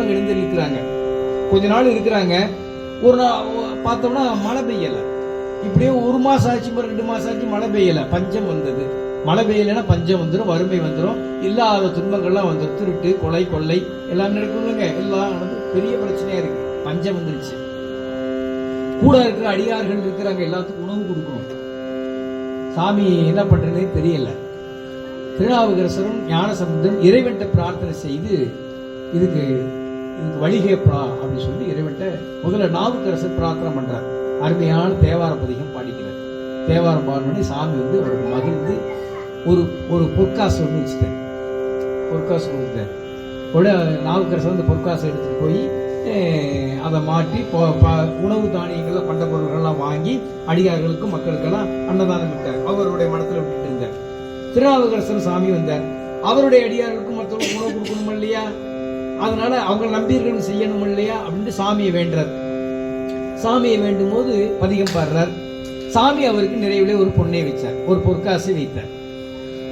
எழுந்திருக்கிறாங்க கொஞ்ச நாள் இருக்கிறாங்க. ஒரு நாள் பார்த்தோம்னா மழை பெய்யல. இப்படியே ஒரு மாசம் ஆச்சு ரெண்டு மாசம் ஆச்சு மழை பெய்யல. பஞ்சம் வந்தது. மழை பெய்யலைன்னா பஞ்சம் வந்துடும் வறுமை வந்துடும் இல்லாத துன்பங்கள்லாம் வந்துடும் திருட்டு கொலை கொள்ளை எல்லாம் நடக்குதுங்க. எல்லாம் நடந்து பெரிய பிரச்சனையா இருக்கு. பஞ்சம் வந்துருச்சு. கூட இருக்கிற அடியார்கள் இருக்கிறாங்க. எல்லாத்துக்கும் உணவு கொடுக்கணும் சாமி என்ன பண்றதுனே தெரியல. திருநாவுக்கரசரும் ஞானசம்பந்தம் இறைவன்ட்ட பிரார்த்தனை செய்து இதுக்கு இதுக்கு வழிகேப்பா அப்படின்னு சொல்லி இறைவன்ட்ட முதல்ல நாவுக்கரசர் பிரார்த்தனை பண்றார். அருமையான தேவார பதிகம் பாடிக்கிறார். தேவாரம் பாடினோடனே சாமி வந்து அவருக்கு மகிழ்ந்து ஒரு ஒரு பொற்காசு ஒன்று வச்சுட்டார். பொற்காசு கொடுத்தார். உடனே நாவுக்கரசர் வந்து பொற்காசை எடுத்துட்டு போய் அதை மாட்டி உணவு தானியங்களை பண்ட பொருள்கள்லாம் வாங்கி அடியார்களுக்கும் மக்களுக்கெல்லாம் அன்னதானம் விட்டார் அவருடைய மனத்துல விட்டுட்டு இருந்தார். திருநாவுக்கரசர் சாமி வந்தார். அவருடைய அடியார்களுக்கும் மற்றவங்க உணவு கொடுக்கணும் இல்லையா? அதனால அவங்க நம்பியர்களும் செய்யணும் இல்லையா அப்படின்ட்டு சாமியை வேண்டார் சாமியை வேண்டும் போது பதிகம் பாடுறார். சாமி அவருக்கு நிறைவிலே ஒரு பொண்ணை வச்சார். ஒரு பொற்காசு வைத்தார்.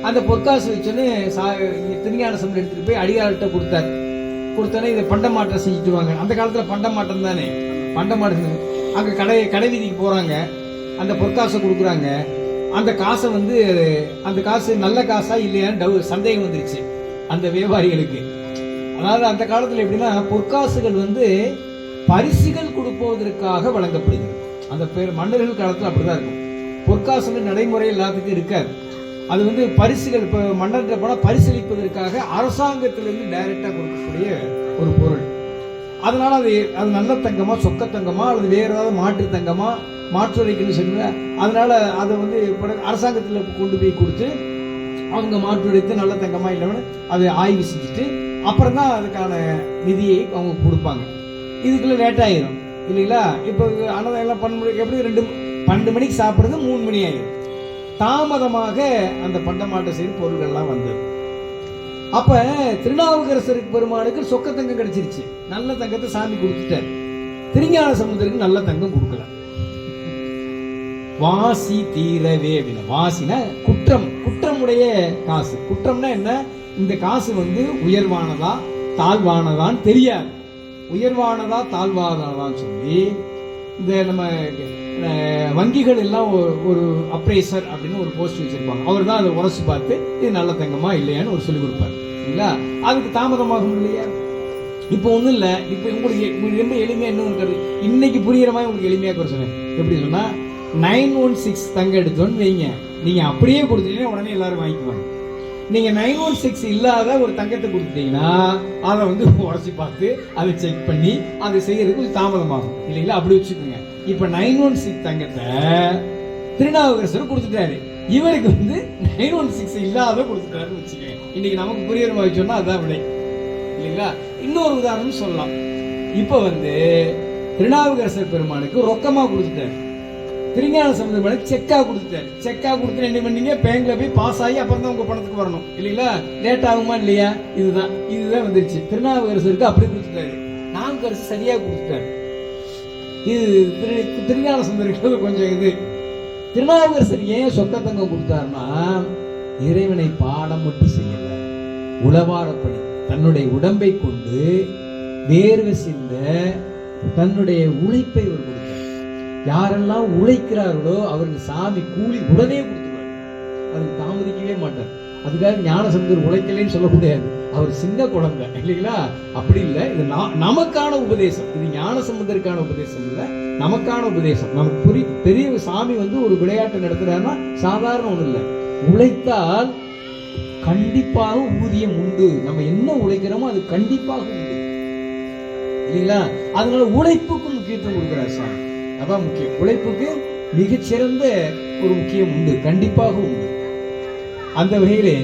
அந்த பொற்காசு வச்சோன்னு சா திருஞான சம்பளம் எடுத்துட்டு போய் அடியார்கிட்ட கொடுத்தார். கொடுத்தோன்னே இதை பண்டமாற்றம் செஞ்சுட்டு வாங்க. அந்த காலத்தில் பண்டமாற்றம் தானே? பண்டமாட்டம் அங்கே கடை கடை வீதிக்கு போகிறாங்க அந்த பொற்காசை கொடுக்குறாங்க. அந்த காசை வந்து அந்த காசு நல்ல காசா இல்லையான்னு டவு சந்தேகம் வந்துருச்சு. அந்த வியாபாரிகளுக்கு. அதாவது அந்த காலத்தில் எப்படின்னா பொற்காசுகள் வந்து பரிசுகள் கொடுப்பதற்காக வழங்கப்படுகிறது. அந்த பேர் மன்னர்கள் காலத்தில் அப்படிதான் இருக்கும். பொற்காசுகள் நடைமுறை எல்லாத்துக்கும் இருக்காது. அது வந்து பரிசுகள் இப்போ மன்னர்கிட்ட போனால் பரிசளிப்பதற்காக அரசாங்கத்திலிருந்து டைரெக்டாக கொடுக்கக்கூடிய ஒரு பொருள். அதனால் அது அது நல்ல தங்கமாக சொக்க அல்லது வேறு ஏதாவது மாற்று தங்கமாக மாற்றுரைக்குன்னு சொல்லுங்க. அதனால் அதை வந்து அரசாங்கத்தில் கொண்டு போய் கொடுத்து அவங்க மாற்றுரைத்து நல்ல தங்கமாக இல்லைன்னு அதை ஆய்வு செஞ்சுட்டு அப்புறம் தான் அதுக்கான நிதியை அவங்க கொடுப்பாங்க. இதுக்குள்ள லேட் ஆயிரும். இல்லைங்களா? இப்போ அன்னதானம் எல்லாம் பண்ண எப்படி ரெண்டு பன்னெண்டு மணிக்கு சாப்பிட்றது மூணு மணி ஆயிரும். தாமதமாக அந்த பண்டமாட்ட செய்து பொருள்கள்லாம் வந்தது. அப்ப திருநாவுக்கரசருக்கு பெருமானுக்கு சொக்க தங்கம் கிடைச்சிருச்சு. நல்ல தங்கத்தை சாமி கொடுத்துட்டார். திருஞான சமுதருக்கு நல்ல தங்கம் கொடுக்கல. வாசி தீரவே அப்படின்னு வாசினா குற்றம். குற்றமுடைய காசு. குற்றம்னா என்ன? இந்த காசு வந்து உயர்வானதா தாழ்வானதான்னு தெரியாது. உயர்வானதா தாழ்வானதான்னு சொல்லி இந்த நம்ம வங்கிகள் எல்லாம் ஒரு- ஒரு அப்ரேசர் அப்படின்னு ஒரு போஸ்ட் வச்சிருப்பாங்க. அவர் தான் அதை உரசி பார்த்து இது நல்ல தங்கமா இல்லையான்னு ஒரு சொல்லி கொடுப்பாரு. இல்லைங்களா? அதுக்கு தாமதமாகும் இல்லையா? இப்போ ஒன்றும் இல்லை. இப்போ உங்களுக்கு ரொம்ப எளிமையாக இன்னும் இன்னைக்கு புரிகிற மாதிரி உங்களுக்கு எளிமையாக குறை எப்படி சொன்னால் நைன் ஒன் சிக்ஸ் தங்க எடுத்தோன்னு வைங்க. நீங்கள் அப்படியே கொடுத்துட்டீங்கன்னா உடனே எல்லாரும் வாங்கிக்குவாங்க. நீங்க நைன் ஒன் சிக்ஸ் இல்லாத ஒரு தங்கத்தை கொடுத்துட்டீங்கன்னா அதை வந்து உடச்சி பார்த்து அதை செக் பண்ணி அதை செய்யறதுக்கு கொஞ்சம் தாமதமாகும். இல்லைங்களா? அப்படி வச்சுக்கோங்க. இப்ப நைன் ஒன் சிக்ஸ் தங்கத்தை திருநாவுக்கரசர் கொடுத்துட்டாரு. இவருக்கு வந்து நைன் ஒன் சிக்ஸ் இல்லாத கொடுத்துட்டாருன்னு வச்சுக்கோங்க. இன்னைக்கு நமக்கு புரியுற மாதிரி சொன்னா அதான் விடை. இல்லைங்களா? இன்னொரு உதாரணம் சொல்லலாம். இப்ப வந்து திருநாவுக்கரசர் பெருமானுக்கு ரொக்கமா கொடுத்துட்டாரு. திருஞான சமுதிரம் செக்கா கொடுத்துட்டாரு. செக்கா கொடுத்து என்ன பண்ணீங்க? பேங்க்ல போய் பாஸ் ஆகி அப்புறம் தான் உங்க பணத்துக்கு வரணும். இல்லைங்களா? லேட் ஆகுமா இல்லையா? இதுதான். இதுதான் வந்துருச்சு. திருநாவுக்கரசருக்கு அப்படி கொடுத்துட்டாரு. நாவுக்கரசு சரியா கொடுத்துட்டாரு. இது திரு திருஞான சுந்தரிக்கு கொஞ்சம் இது. திருநாவுக்கரசர் ஏன் சொக்க தங்கம் கொடுத்தாருன்னா இறைவனை பாடம் மட்டும் செய்யல. உளவாரப்படி தன்னுடைய உடம்பை கொண்டு வேர்வை சிந்த தன்னுடைய உழைப்பை ஒரு கொடுத்தார். யாரெல்லாம் உழைக்கிறார்களோ அவருக்கு சாமி கூலி உடனே கொடுத்துருவார். அதுக்கு தாமதிக்கவே மாட்டார். அதுக்காக ஞானசந்தர் உழைக்கலைன்னு சொல்ல முடியாது. அவர் சின்ன குழந்தை இல்லைங்களா? அப்படி இல்லை. இது நமக்கான உபதேசம். இது ஞானசம்பந்தருக்கான உபதேசம் இல்லை. நமக்கான உபதேசம். நமக்கு புரி பெரிய சாமி வந்து ஒரு விளையாட்டு நடத்துறாருன்னா சாதாரண ஒண்ணு இல்லை. உழைத்தால் கண்டிப்பாக ஊதியம் உண்டு. நம்ம என்ன உழைக்கிறோமோ அது கண்டிப்பாக உண்டு. இல்லைங்களா? அதனால உழைப்புக்கு முக்கியத்துவம் கொடுக்குறாரு சாமி. அதான் முக்கியம். உழைப்புக்கு மிகச்சிறந்த ஒரு முக்கியம் உண்டு. கண்டிப்பாக உண்டு. அந்த வகையிலே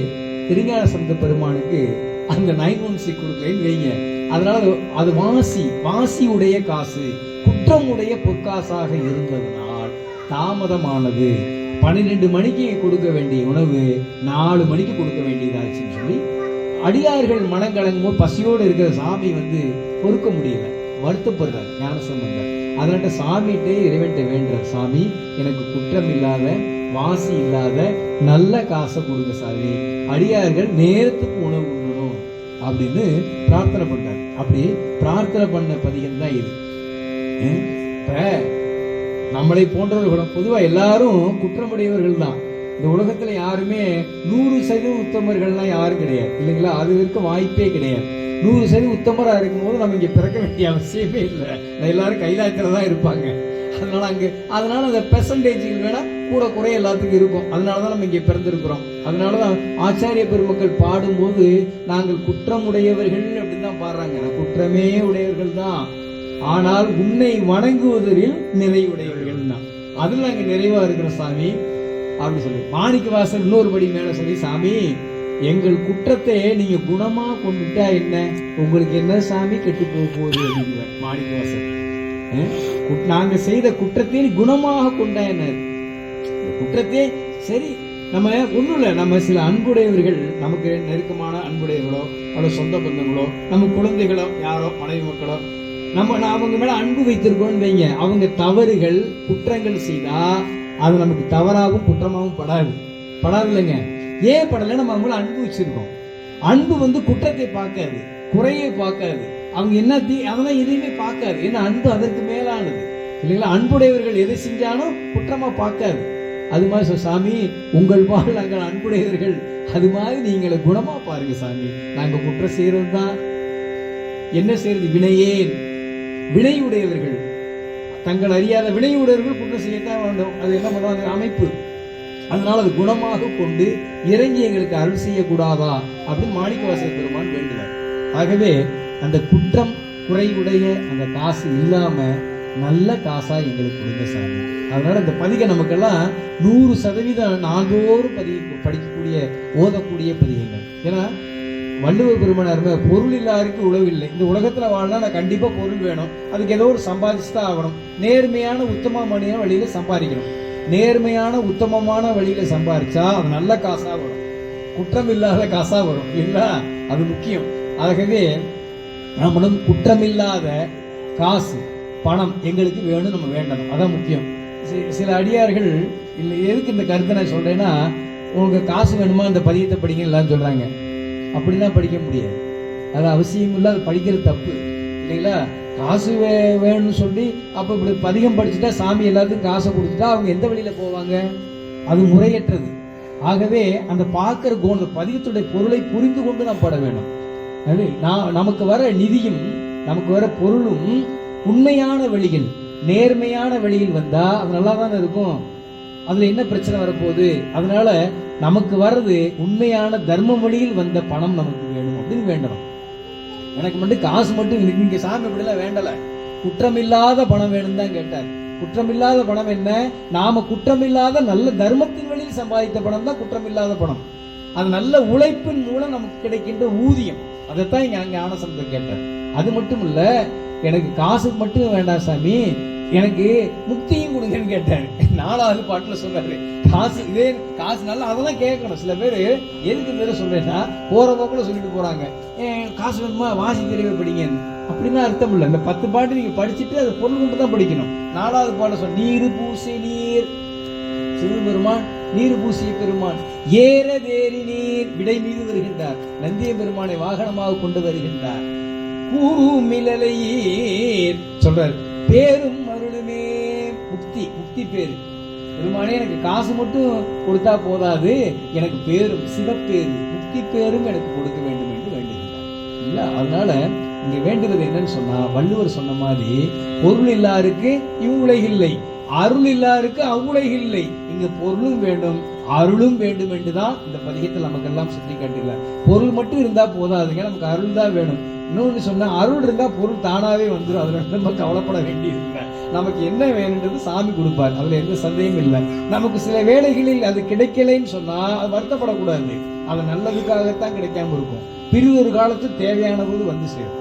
திருஞான சந்த பெருமானுக்கு அந்த நைன் ஒன் சிக்ஸ் கொடுக்கலன்னு வைங்க. அதனால அது- வாசி வாசி உடைய காசு குற்றமுடைய பொற்காசாக இருந்ததனால் தாமதமானது. பன்னிரெண்டு மணிக்கு கொடுக்க வேண்டிய உணவு நாலு மணிக்கு கொடுக்க வேண்டியதாச்சுன்னு சொல்லி அடியார்கள் மனங்கலங்கும் போது பசியோடு இருக்கிற சாமி வந்து பொறுக்க முடியல. வருத்தப்படுறார். ஞானசம்பந்தர். அதனால சாமிகிட்டே இறைவன்ட்ட வேண்டுற சாமி எனக்கு குற்றம் இல்லாத வாசி இல்லாத நல்ல காசை கொடுங்க சாமி. அடியார்கள் நேரத்துக்கு உணவு உண்ணணும் அப்படின்னு பிரார்த்தனை பண்ணார் அப்படி பிரார்த்தனை பண்ண பதிகம் தான் இது. ஏன்? நம்மளை போன்றவர்களும் பொதுவா எல்லாரும் குற்றமுடையவர்கள் தான். இந்த உலகத்துல யாருமே நூறு சதவீத உத்தமர்கள்லாம் யாரும் கிடையாது. இல்லைங்களா? அது இருக்க வாய்ப்பே கிடையாது. நூறு சரி உத்தமரா இருக்கும்போது நம்ம இங்கே பிறக்க வேண்டிய அவசியமே இல்லை. எல்லாரும் கைலாயத்துல தான் இருப்பாங்க. அதனால அங்க அதனால அந்த பெர்சன்டேஜ்கள் வேணால் கூட குறைய எல்லாத்துக்கும் இருக்கும். அதனாலதான் நம்ம இங்க பிறந்திருக்கிறோம். அதனாலதான் ஆச்சாரிய பெருமக்கள் பாடும்போது நாங்கள் குற்றமுடையவர்கள் அப்படின்னு தான் பாடுறாங்க. நான் குற்றமே உடையவர்கள் தான். ஆனால் உன்னை வணங்குவதில் நிறைவுடையவர்கள் தான். அதுல நாங்கள் நிறைவா இருக்கிற சாமி அப்படின்னு சொல்லி. மாணிக்க வாசல் இன்னொரு படி மேல சொல்லி சாமி எங்கள் குற்றத்தை நீங்க குணமா கொண்டுட்டா என்ன? உங்களுக்கு என்ன சாமி கெட்டு போக போகுது அப்படிங்கிற நாங்க செய்த குற்றத்தை குணமாக கொண்டா என்ன? குற்றத்தை சரி நம்ம ஒண்ணும் இல்ல. நம்ம சில அன்புடையவர்கள் நமக்கு நெருக்கமான அன்புடையவர்களோ அல்லது சொந்த பந்தங்களோ நம்ம குழந்தைகளோ யாரோ மனைவி மக்களோ நம்ம நான் அவங்க மேல அன்பு வைத்திருக்கோம்னு வைங்க. அவங்க தவறுகள் குற்றங்கள் செய்தா அது நமக்கு தவறாகவும் குற்றமாகவும் படாது. படாது இல்லைங்க. ஏன் படல நம்ம அவங்கள அன்பு வச்சிருக்கோம். அன்பு வந்து குற்றத்தை பார்க்காது குறையை பார்க்காது. அவங்க என்ன தீ அதெல்லாம் எதையுமே பார்க்காது. ஏன்னா அன்பு அதற்கு மேலானது. இல்லைங்களா? அன்புடையவர்கள் எதை செஞ்சாலும் குற்றமா பார்க்காது. அது மாதிரி சாமி உங்கள் வாழ் நாங்கள் அன்புடையவர்கள். அது மாதிரி நீங்களை குணமா பாருங்க சாமி. நாங்க குற்றம் செய்யறது தான் என்ன செய்யறது? வினையேன் வினையுடையவர்கள் தங்கள் அறியாத வினையுடையவர்கள் குற்றம் செய்யத்தான் வேண்டும். அது என்ன பண்ணுவாங்க? அமைப்பு. அதனால அது குணமாக கொண்டு இறங்கி எங்களுக்கு அருள் செய்யக்கூடாதா அப்படின்னு மாணிக்கவாச பெருமான் வேண்டுவார் ஆகவே அந்த குற்றம் குறைவுடைய அந்த காசு இல்லாம நல்ல காசா எங்களுக்கு கொடுங்க சாமி. அதனால இந்த பதிகை நமக்கெல்லாம் நூறு சதவீதம் நாள்தோறும் பதி படிக்கக்கூடிய ஓதக்கூடிய பதிகங்கள். ஏன்னா வள்ளுவர் பெருமனாருமே பொருள் இல்லாருக்கு உழவு இல்லை. இந்த உலகத்துல வாழ்னா நான் கண்டிப்பா பொருள் வேணும். அதுக்கு ஏதோ ஒரு சம்பாதிச்சு தான் ஆகணும். நேர்மையான உத்தமமான வழியில சம்பாதிக்கணும். நேர்மையான உத்தமமான வழியில சம்பாரிச்சா அது நல்ல காசா வரும். குற்றம் இல்லாத காசா வரும். இல்லைங்களா? அது முக்கியம். ஆகவே நம்மளும் குற்றமில்லாத காசு பணம் எங்களுக்கு வேணும் நம்ம வேண்டணும். அதான் முக்கியம். சில அடியார்கள் இல்லை எதுக்கு இந்த கருத்தை நான் சொல்றேன்னா உங்களுக்கு காசு வேணுமா? அந்த பதியத்தை படிங்க எல்லாம் சொல்றாங்க. அப்படிலாம் படிக்க முடியாது. அது அவசியம் இல்லை அது படிக்கிறது தப்பு. இல்லைங்களா? காசு வே வேணும்னு சொல்லி அப்போ இப்படி பதிகம் படிச்சுட்டா சாமி எல்லாத்துக்கும் காசை கொடுத்துட்டா அவங்க எந்த வழியில போவாங்க? அது முறையற்றது. ஆகவே அந்த பார்க்கிற கோண பதிகத்துடைய பொருளை புரிந்து கொண்டு நாம் பட வேண்டும். நான் நமக்கு வர நிதியும் நமக்கு வர பொருளும் உண்மையான வழியில் நேர்மையான வழியில் வந்தா அது நல்லா தானே இருக்கும்? அதுல என்ன பிரச்சனை வரப்போகுது? அதனால நமக்கு வர்றது உண்மையான தர்ம வழியில் வந்த பணம் நமக்கு வேணும் அப்படின்னு வேண்டணும். எனக்கு மட்டும் காசு மட்டும் இருக்கு. இங்க சாமி அப்படிலாம் வேண்டல. குற்றமில்லாத பணம் வேணும் தான் கேட்டார். குற்றமில்லாத பணம் என்ன? நாம குற்றமில்லாத நல்ல தர்மத்தின் வழியில் சம்பாதித்த பணம் தான் குற்றமில்லாத பணம். அது நல்ல உழைப்பின் மூலம் நமக்கு கிடைக்கின்ற ஊதியம். அதைத்தான் இங்க அங்க ஆனசந்தர் கேட்டார். அது மட்டும் இல்ல எனக்கு காசு மட்டும் வேண்டாம் சாமி. எனக்கு முக்தியும் கொடுங்கன்னு கேட்டாரு. நாலாவது பாட்டுல சொல்றாரு காசு இதே காசு நல்லா அதெல்லாம் கேட்கணும். சில பேர் எதுக்கு பேர் சொல்றேன்னா போற போக்குல சொல்லிட்டு போறாங்க. ஏன் காசு வேணுமா? வாசி தெரியவே படிங்க. அப்படின்னு அர்த்தம் இல்லை. இந்த பத்து பாட்டு நீங்க படிச்சுட்டு அது பொருள் கொண்டு தான் படிக்கணும். நாலாவது பாட்டு சொல் நீர் பூசி நீர் சிவபெருமான் நீர் பூசிய பெருமான் ஏறதேறி நீர் விடை மீது வருகின்றார். நந்திய பெருமானை வாகனமாக கொண்டு வருகின்றார். கூமிலையீர் சொல்றார். பேரும் அருளுமே முக்தி முக்தி பேரு. பெருமானே எனக்கு காசு மட்டும் கொடுத்தா போதாது. எனக்கு பேரும் சிவப்பேரு. முக்தி பேரும் எனக்கு கொடுக்க வேண்டும் என்று வேண்டுகிறார் இல்ல அதனால இங்க வேண்டுவது என்னன்னு சொன்னா வள்ளுவர் சொன்ன மாதிரி பொருள் இல்லாருக்கு இவ்வுலகில்லை. அருள் இல்லாருக்கு அவ்வுலகில்லை. இங்க பொருளும் வேண்டும். அருளும் வேண்டும் என்றுதான் இந்த பதிகத்தில் நமக்கெல்லாம் சுட்டி காட்டுகிறார் பொருள் மட்டும் இருந்தா போதாதுங்க நமக்கு அருள் தான் வேணும். இன்னொன்னு சொன்னா அருள் இருந்தா பொருள் தானாவே வந்துடும் அதுல நம்ம கவலைப்பட வேண்டியது நமக்கு என்ன வேணுன்றது சாமி கொடுப்பார். அதுல எந்த சந்தேகம் இல்லை. நமக்கு சில வேளைகளில் அது கிடைக்கலைன்னு சொன்னா அது வருத்தப்படக்கூடாது. அது நல்லதுக்காகத்தான் கிடைக்காம இருக்கும். பிரிவொரு காலத்து தேவையான போது வந்து சேரும்.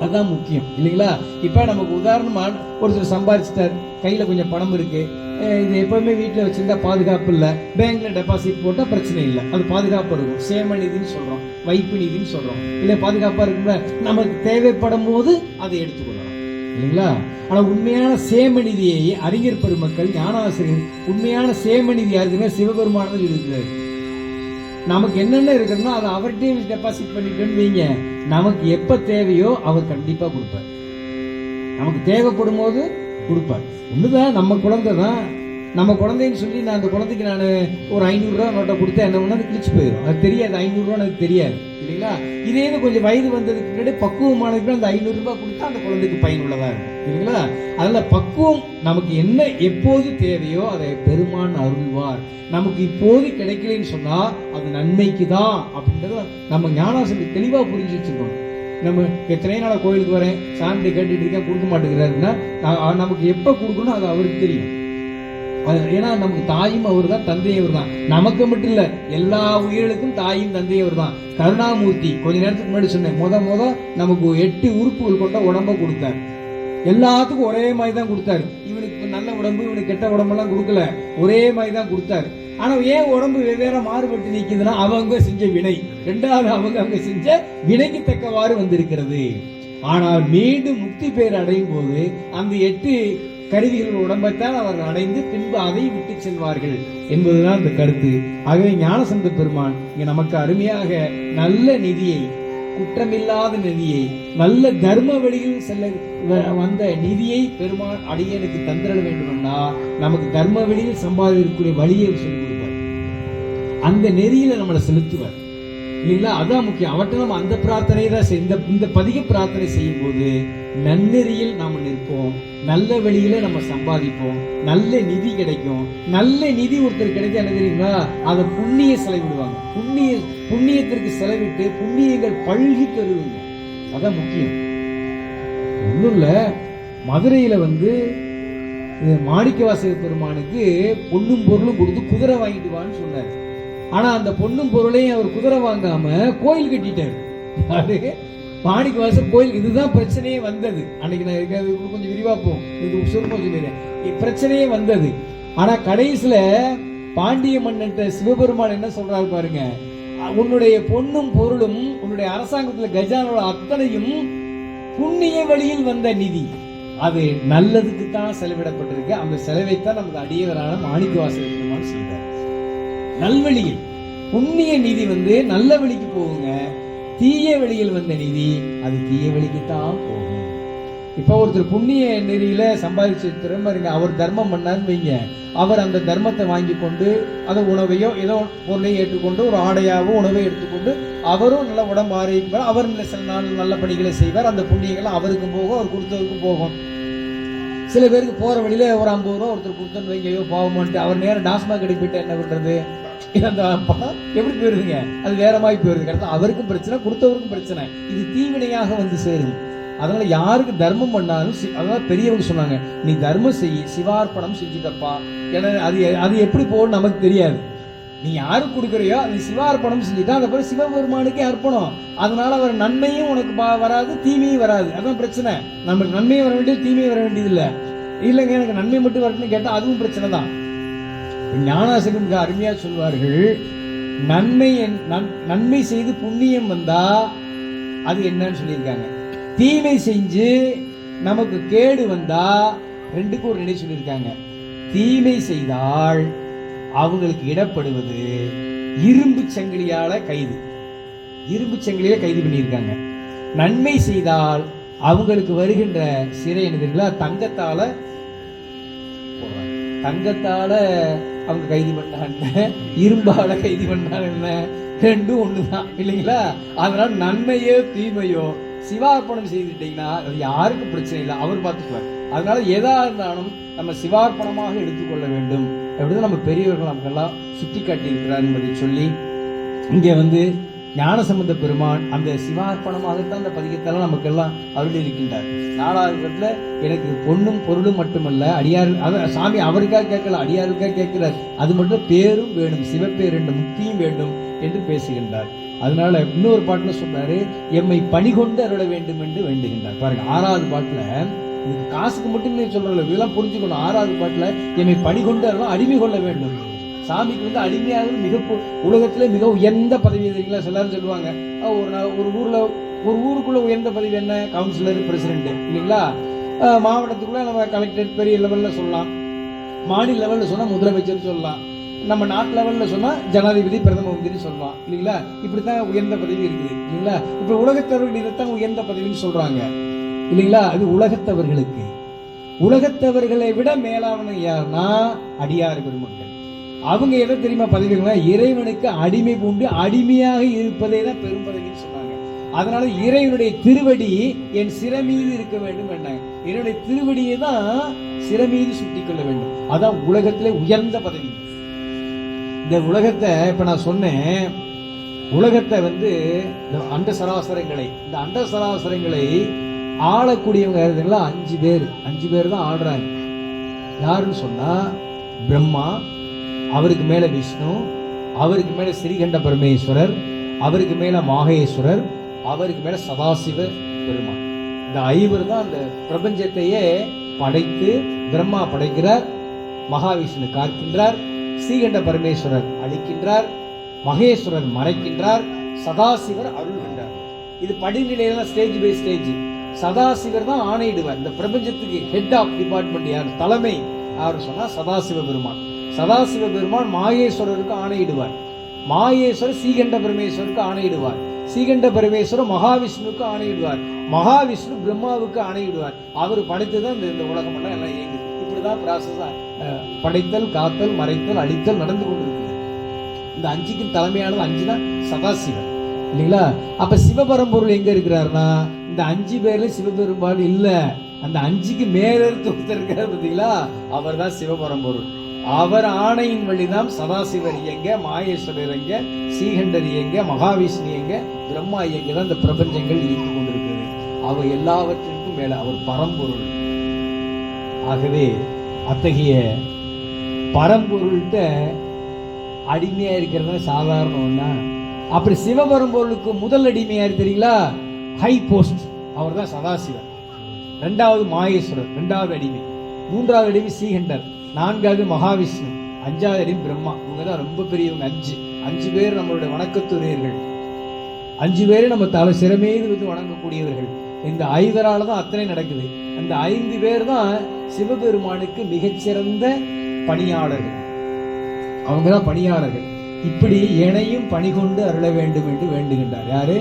அதுதான் முக்கியம் இல்லைங்களா? இப்ப நமக்கு உதாரணமா ஒருத்தர் சம்பாதிச்சிட்டார் கையில கொஞ்சம் பணம் இருக்கு. இது எப்பவுமே வீட்டில் வச்சிருந்தா பாதுகாப்பு இல்லை. பேங்க்ல டெபாசிட் போட்டா பிரச்சனை இல்லை. அது பாதுகாப்பு இருக்கும். சேம நிதின்னு சொல்றோம். வைப்பு நிதின்னு சொல்றோம். இல்ல பாதுகாப்பா இருக்கும்ல. நமக்கு தேவைப்படும் போது அதை எடுத்துக்கொள்ளலாம். இல்லைங்களா? ஆனா உண்மையான சேம நிதியை அறிஞர் பெருமக்கள் ஞானாசிரியர் உண்மையான சேம நிதி யாருக்குன்னா சிவபெருமானது இருக்கிறார். நமக்கு என்னென்ன இருக்கணுமோ அதை அவர்கிட்டயே டெபாசிட் பண்ணிட்டோன்னு வைங்க. நமக்கு எப்போ தேவையோ அவர் கண்டிப்பாக கொடுப்பார். நமக்கு தேவைப்படும் போது கொடுப்பார். ஒன்றுதான் நம்ம குழந்தை தான். நம்ம குழந்தைன்னு சொல்லி நான் அந்த குழந்தைக்கு நான் ஒரு ஐநூறுரூவா நோட்டை கொடுத்தா என்ன பண்ணா அது கிழிச்சு போயிடும் அது தெரியாது. ஐநூறுரூவா எனக்கு தெரியாது. இல்லைங்களா? இதே இது கொஞ்சம் வயது வந்ததுக்கு முன்னாடி பக்குவமானதுக்கு அந்த ஐநூறுரூபா கொடுத்தா அந்த குழந்தைக்கு பயனுள்ளதாக இருக்கும். இல்லைங்களா? அதில் பக்குவம் நமக்கு என்ன எப்போது தேவையோ அதை பெருமான் அருள்வார். நமக்கு இப்போது கிடைக்கலன்னு சொன்னால் அது நன்மைக்கு தான் அப்படின்றத நம்ம ஞானாசனத்தை தெளிவா புரிஞ்சு வச்சிருக்கணும். நம்ம எத்தனை நாளாக கோயிலுக்கு வரேன். சாமிகிட்ட கேட்டுட்டு இருக்கேன். கொடுக்க மாட்டேங்கிறாருன்னா நமக்கு எப்போ கொடுக்கணும் அது அவருக்கு தெரியும். ஏன்னா நமக்கு தாயும் அவர் தான் தந்தையும் அவர் தான் நமக்கு மட்டும் இல்ல எல்லா உயிர்களுக்கும் தாயும் தந்தையும் அவர் தான் கருணாமூர்த்தி கொஞ்ச நேரத்துக்கு முன்னாடி சொன்னேன். முத முத நமக்கு எட்டு உறுப்புகள் கொண்ட உடம்ப கொடுத்தார். எல்லாத்துக்கும் ஒரே மாதிரி தான் கொடுத்தாரு. இவனுக்கு நல்ல உடம்பு இவனுக்கு கெட்ட உடம்பெல்லாம் கொடுக்கல. ஒரே மாதிரி தான் கொடுத்தாரு. ஆனா ஏன் உடம்பு வெவ்வேற மாறுபட்டு நிக்குதுன்னா அவங்க செஞ்ச வினை. ரெண்டாவது அவங்க அவங்க செஞ்ச வினைக்கு தக்கவாறு வந்திருக்கிறது. ஆனால் மீண்டும் முக்தி பேர் அடையும் போது அந்த எட்டு கருவிகள் உடம்பைத்தான் அவர்கள் அடைந்து பின்பு அதை விட்டு செல்வார்கள் என்பதுதான் அந்த கருத்து. ஆகவே ஞானசந்த பெருமான் இங்க நமக்கு அருமையாக நல்ல நிதியை குற்றமில்லாத நிதியை நல்ல தர்ம வழியில் செல்ல வ- வந்த நிதியை பெருமான் அடியனுக்கு தந்திட வேண்டும்னா நமக்கு தர்ம வழியில் சம்பாதிக்கக்கூடிய வழியை சொல்லி கொடுப்பார். அந்த நெறியில நம்மளை செலுத்துவார். இல்லைங்களா அதான் முக்கியம். அவர்கிட்ட நம்ம அந்த பிரார்த்தனை தான் இந்த இந்த பதிக பிரார்த்தனை செய்யும் போது நன்னெறியில் நாம நிற்போம். நல்ல வழியில நம்ம சம்பாதிப்போம். நல்ல நிதி கிடைக்கும். நல்ல நிதி ஒருத்தர் கிடைச்சா என்ன தெரியுங்களா? அதை புண்ணிய செலவிடுவாங்க. புண்ணிய புண்ணியத்திற்கு செலவிட்டு புண்ணியங்கள் பல்கி பெறுவீங்க அதான் முக்கியம். ஒண்ணும் இல்ல. மதுரையில வந்து மாணிக்க வாசக பெருமானுக்கு பொண்ணும் பொருளும் கொடுத்து குதிரை வாங்கிட்டு வான்னு சொன்னாரு. ஆனா அந்த பொண்ணும் பொருளையும் அவர் குதிரை வாங்காம கோயில் கட்டிட்டாரு. மாணிக்க மாணிக்கவாசர் கோயில் இதுதான் பிரச்சனையே வந்தது. அன்னைக்கு நான் இருக்க- கொஞ்சம் விரிவாப்போம் இது சுருமா சொல்லிடுறேன். பிரச்சனையே வந்தது. ஆனா கடைசியில பாண்டிய மன்னன்ட்ட சிவபெருமான் என்ன சொல்றாரு பாருங்க உன்னுடைய பொண்ணும் பொருளும் உன்னுடைய அரசாங்கத்துல கஜானோட அத்தனையும் புண்ணிய வழியில் வந்த நிதி. அது நல்லதுக்கு தான் செலவிடப்பட்டிருக்கு. அந்த செலவைத்தான் நமது அடியவரான மாணிக்க வாசல் செய்தார். நல்வழியில். புண்ணிய நிதி வந்து நல்ல வழிக்கு போகுங்க. தீய வழியில் வந்த நிதி அது தீய வழிக்கு தான் போகும். இப்ப ஒருத்தர் புண்ணிய நெறியில சம்பாதிச்ச திறமை இருங்க. அவர் தர்மம் பண்ணாருன்னு வைங்க. அவர் அந்த தர்மத்தை வாங்கி கொண்டு அதை உணவையோ ஏதோ பொருளையும் ஏற்றுக்கொண்டு ஒரு ஆடையாவோ உணவை எடுத்துக்கொண்டு அவரும் நல்ல உடம்பு ஆரோக்கியம் அவர் சில நாள் நல்ல பணிகளை செய்வார். அந்த புண்ணியங்கள் அவருக்கும் போகும் அவர் கொடுத்தவருக்கும் போகும். சில பேருக்கு போற வழியில ஒரு ஐம்பது ரூபா ஒருத்தர் கொடுத்தோன்னு வைங்க. ஐயோ பாவமான்ட்டு. அவர் நேரம் டாஸ்மாக் கடைக்கு போயிட்டு என்ன பண்றது? அந்த எப்படி போயிருதுங்க அது வேற மாதிரி போயிருது. கரெக்டா அவருக்கும் பிரச்சனை கொடுத்தவருக்கும் பிரச்சனை. இது தீவினையாக வந்து சேருது அதனால யாருக்கு தர்மம் பண்ணாலும் சி- அதாவது பெரியவங்க சொன்னாங்க நீ தர்மம் செய் சிவார்ப்பணம் செஞ்சுட்டப்பா ஏன்னா அது அது எப்படி போகணும் நமக்கு தெரியாது. நீ யாருக்கு கொடுக்குறியோ அது சிவார்ப்பணம் செஞ்சுட்டா அந்த பிறகு சிவபெருமானுக்கே அர்ப்பணம். அதனால அவர் நன்மையும் உனக்கு வராது தீமையும் வராது. அதான் பிரச்சனை. நமக்கு நன்மையும் வர வேண்டியது தீமையும் வர வேண்டியது இல்லை. இல்லைங்க எனக்கு நன்மை மட்டும் வரட்டும்னு கேட்டா அதுவும் பிரச்சனை தான் ஞானாசிரியர் மிக அருமையா சொல்வார்கள் நன்மை என்- நன்- நன்மை செய்து புண்ணியம் வந்தா அது என்னன்னு சொல்லியிருக்காங்க. தீமை செஞ்சு நமக்கு கேடு வந்தா ரெண்டுக்கும் ஒரு நிலை சொல்லியிருக்காங்க. தீமை செய்தால் அவங்களுக்கு இடப்படுவது இரும்பு சங்கிலியால கைது. இரும்பு சங்கிலியில கைது பண்ணியிருக்காங்க. நன்மை செய்தால் அவங்களுக்கு வருகின்ற சிறை என்ன தெரியுங்களா? தங்கத்தால தங்கத்தால அவங்க கைது பண்ணாங்க இரும்பால கைது பண்ணாங்க என்ன? ரெண்டும் ஒண்ணுதான் இல்லைங்களா? அதனால நன்மையோ தீமையோ சிவார்ப்பணம் செய்துட்டீங்கன்னா அது யாருக்கும் பிரச்சனை இல்லை. அவர் பார்த்துக்குவார். அதனால எதா இருந்தாலும் நம்ம சிவார்ப்பணமாக எடுத்துக்கொள்ள வேண்டும். அப்படின்னு நம்ம பெரியவர்கள் நமக்கெல்லாம் சுட்டி காட்டி இருக்கிறார் என்பதை சொல்லி இங்கே வந்து ஞானசம்பந்த பெருமான் அந்த சிவார்ப்பணமாகத்தான் அந்த பதிகத்தெல்லாம் நமக்கெல்லாம் அருள் இருக்கின்றார் நாலாவது இடத்துல எனக்கு பொண்ணும் பொருளும் மட்டுமல்ல அடியார் சாமி அவருக்காக கேட்கல அடியாருக்காக கேட்கிறார். அது மட்டும் பேரும் வேணும் சிவப்பேர் ரெண்டு முக்தியும் வேண்டும் என்று பேசுகின்றார். அதனால இன்னொரு பாட்டுல சொன்னாரு எம்மை பணி கொண்டு அருள வேண்டும் என்று வேண்டுகின்றார். பாருங்க ஆறாவது பாட்டுல இதுக்கு காசுக்கு மட்டுமே சொல்றல இதெல்லாம் புரிஞ்சுக்கணும். ஆறாவது பாட்டுல எம்மை பணி கொண்டு அருளும் அடிமை கொள்ள வேண்டும். சாமிக்கு வந்து அடிமையாக மிக உலகத்திலே மிக உயர்ந்த பதவி தெரியுங்களா எல்லாரும் சொல்லுவாங்க. ஒரு ஒரு ஊர்ல ஒரு ஊருக்குள்ள உயர்ந்த பதவி என்ன? கவுன்சிலர் பிரசிடென்ட் இல்லைங்களா? மாவட்டத்துக்குள்ள நம்ம கலெக்டர் பெரிய லெவல்ல சொல்லலாம். மாநில லெவல்ல சொன்னா முதலமைச்சர் சொல்லலாம். நம்ம நாட்டு லெவல்ல சொன்னா ஜனாதிபதி பிரதம மந்திரி சொல்லலாம். இல்லைங்களா? இப்படித்தான் உயர்ந்த பதவி இருக்குது இல்லைங்களா? இப்ப உலகத்தவர்கள் இதைத்தான் உயர்ந்த பதவின்னு சொல்றாங்க. இல்லைங்களா? அது உலகத்தவர்களுக்கு. உலகத்தவர்களை விட மேலானவங்க யாருன்னா அடியார் பெருமக்கள். அவங்க எதை தெரியுமா பதவிகளா இறைவனுக்கு அடிமை பூண்டு அடிமையாக இருப்பதே தான் பெரும் பதவின்னு சொன்னாங்க. அதனால இறைவனுடைய திருவடி என் சிறை மீது இருக்க வேண்டும் என்றாங்க. என்னுடைய திருவடியை தான் சிறை மீது சுட்டி கொள்ள வேண்டும். அதான் உலகத்திலே உயர்ந்த பதவி. இந்த உலகத்தை இப்ப நான் சொன்னேன். உலகத்தை வந்து இந்த அண்ட சராசரங்களை இந்த அண்ட சராசரங்களை ஆளக்கூடியவங்க இருந்தீங்களா அஞ்சு பேர். அஞ்சு பேர் தான் ஆடுறாங்க யாருன்னு சொன்னா பிரம்மா அவருக்கு மேல விஷ்ணு அவருக்கு மேல ஸ்ரீகண்ட பரமேஸ்வரர் அவருக்கு மேல மாகேஸ்வரர் அவருக்கு மேல சதாசிவ பெருமான். இந்த ஐவர் தான் அந்த பிரபஞ்சத்தையே படைத்து பிரம்மா படைக்கிறார் மகாவிஷ்ணு காக்கின்றார் ஸ்ரீகண்ட பரமேஸ்வரர் அழிக்கின்றார் மகேஸ்வரர் மறைக்கின்றார் சதாசிவர் அருள்கின்றார் இது படிநிலையில ஸ்டேஜ் பை ஸ்டேஜ் சதாசிவர் தான் ஆணையிடுவார். இந்த பிரபஞ்சத்துக்கு ஹெட் ஆஃப் டிபார்ட்மெண்ட் யார் தலைமை யார் சொன்னா சதாசிவ பெருமான். சதாசிவ பெருமான் மாயேஸ்வரருக்கு ஆணையிடுவார். மாயேஸ்வரர் ஸ்ரீகண்ட பரமேஸ்வருக்கு ஆணையிடுவார். ஸ்ரீகண்ட பரமேஸ்வரர் மகாவிஷ்ணுவுக்கு ஆணையிடுவார். மகாவிஷ்ணு பிரம்மாவுக்கு ஆணையிடுவார். அவர் படைத்துதான் இந்த இந்த உலகம் எல்லாம் எல்லாம் இயங்குது. இப்படிதான் ப்ராசஸா படைத்தல் காத்தல் மறைத்தல் அழித்தல் நடந்து கொண்டிருக்குது. இந்த அஞ்சுக்கு தலைமையானது அஞ்சு தான் சதாசிவன். இல்லைங்களா? அப்ப சிவபரம்பொருள் எங்க இருக்கிறாருன்னா இந்த அஞ்சு பேர்ல சிவபெருமாள் இல்ல. அந்த அஞ்சுக்கு மேல ஒருத்தர் இருக்காரு பாத்தீங்களா அவர் தான் சிவபரம்பொருள். அவர் ஆணையின் வழிதான் சதாசிவர் இயங்க மாயேஸ்வரர் இயங்க ஸ்ரீகண்டர் இயங்க மகாவிஷ்ணு இயங்க பிரம்மா இயங்க தான் இந்த பிரபஞ்சங்கள் இயங்கிக் கொண்டிருக்கிறது. அவர் எல்லாவற்றிற்கும் மேல அவர் பரம்பொருள். ஆகவே அத்தகைய பரம்பொருள்கிட்ட அடிமையா இருக்கிறது சாதாரண ஒண்ணா. அப்படி சிவபரம்பொருளுக்கு முதல் அடிமையா இருக்கு தெரியுங்களா? ஹை போஸ்ட் அவர் தான் சதாசிவர். ரெண்டாவது மாயேஸ்வரர் ரெண்டாவது அடிமை. மூன்றாவது அடிமை ஸ்ரீகண்டர். நான்காவது மகாவிஷ்ணு அஞ்சாவது பிரம்மா. இவங்க தான் ரொம்ப பெரியவங்க அஞ்சு. அஞ்சு பேர் நம்மளுடைய வணக்கத்துறையர்கள். அஞ்சு பேர் நம்ம தலை சிறமீது வந்து வணங்கக்கூடியவர்கள். இந்த ஐவரால தான் அத்தனை நடக்குது. அந்த ஐந்து பேர் தான் சிவபெருமானுக்கு மிகச்சிறந்த பணியாளர்கள். அவங்க தான் பணியாளர்கள். இப்படி என்னையும் பணி கொண்டு அருள வேண்டும் என்று வேண்டுகின்றார். யாரு?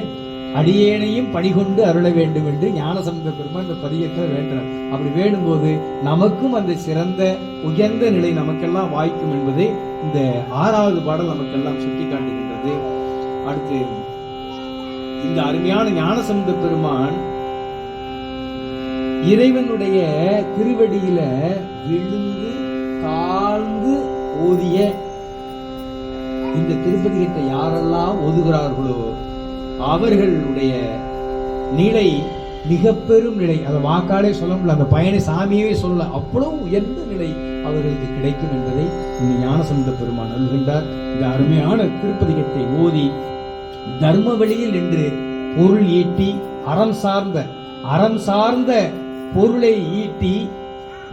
அடியேனையும் பணிகொண்டு அருள வேண்டும் என்று ஞானசம்பந்த பெருமான் இந்த பதியத்தில் வேண்டுறார். அப்படி வேண்டும்போது நமக்கும் அந்த சிறந்த உயர்ந்த நிலை நமக்கெல்லாம் வாய்க்கும் என்பதை இந்த ஆறாவது பாடல் நமக்கெல்லாம் சுட்டி காட்டுகின்றது அடுத்து இந்த அருமையான ஞானசம்பந்த பெருமான் இறைவனுடைய திருவடியில விழுந்து தாழ்ந்து ஓதிய இந்த திருப்பதிகத்தை யாரெல்லாம் ஓதுகிறார்களோ அவர்களுடைய நிலை மிக பெரும் நிலை. அதை வாக்காலே சொல்ல முடியல அந்த பயனை சாமியவே சொல்ல அவ்வளவு உயர்ந்த நிலை அவர்களுக்கு கிடைக்கும் என்பதை இந்த ஞானசந்த பெருமான் அருள்கின்றார். இந்த அருமையான திருப்பதிகத்தை ஓதி தர்ம வழியில் நின்று பொருள் ஈட்டி அறம் சார்ந்த அறம் சார்ந்த பொருளை ஈட்டி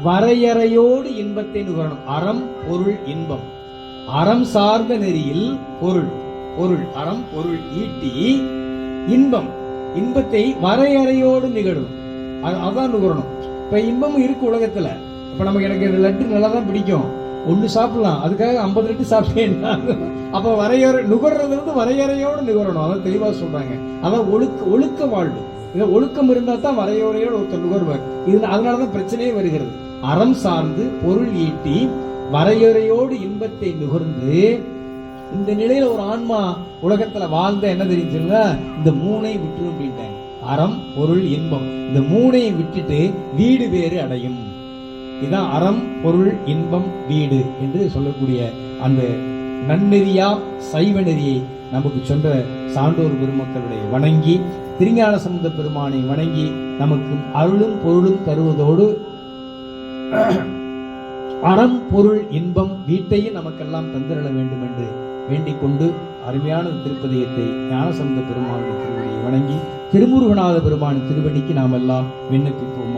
வரையறையோடு இன்பத்தை நுகரணும். அறம் பொருள் இன்பம். அறம் சார்ந்த நெறியில் பொருள். பொருள் அறம் பொருள் ஈட்டி இன்பம். இன்பத்தை வரையறையோடு நிகழும். அது- அதான் நுகரணும் இப்ப இன்பமும் இருக்கு உலகத்துல. இப்ப நமக்கு எனக்கு லட்டு நல்லா தான் பிடிக்கும். ஒண்ணு சாப்பிடலாம். அதுக்காக ஐம்பது லட்டு சாப்பிட்டேன்னா அப்ப வரையறை நுகர்றது வந்து வரையறையோடு நுகரணும் அதான் தெளிவா சொல்றாங்க. அதான் ஒழுக்க ஒழுக்க வாழ்வு. இதை ஒழுக்கம் இருந்தா தான் வரையறையோடு ஒருத்தர் நுகர்வார். இது அதனாலதான் பிரச்சனையே வருகிறது. அறம் சார்ந்து பொருள் ஈட்டி வரையறையோடு இன்பத்தை நுகர்ந்து இந்த நிலையில ஒரு ஆன்மா உலகத்துல வாழ்ந்த என்ன தெரிஞ்சுங்களா இந்த மூனை விட்டுரும் அப்படின்ட்டாங்க. அறம் பொருள் இன்பம். இந்த மூனையும் விட்டுட்டு வீடு வேறு அடையும். இதான் அறம் பொருள் இன்பம் வீடு என்று சொல்லக்கூடிய அந்த நன்னெறியா சைவ நெறியை நமக்கு சொன்ன சான்றோர் பெருமக்களுடைய வணங்கி திருஞான சம்பந்த பெருமானை வணங்கி நமக்கு அருளும் பொருளும் தருவதோடு அறம் பொருள் இன்பம் வீட்டையும் நமக்கெல்லாம் தந்திரள வேண்டும் என்று வேண்டிக் கொண்டு அருமையான திருப்பதியத்தை ஞானசம்பந்த பெருமானுடைய திருவடியை வணங்கி திருமுருகநாத பெருமான் திருவடிக்கு நாம் எல்லாம் விண்ணப்பிப்போம்.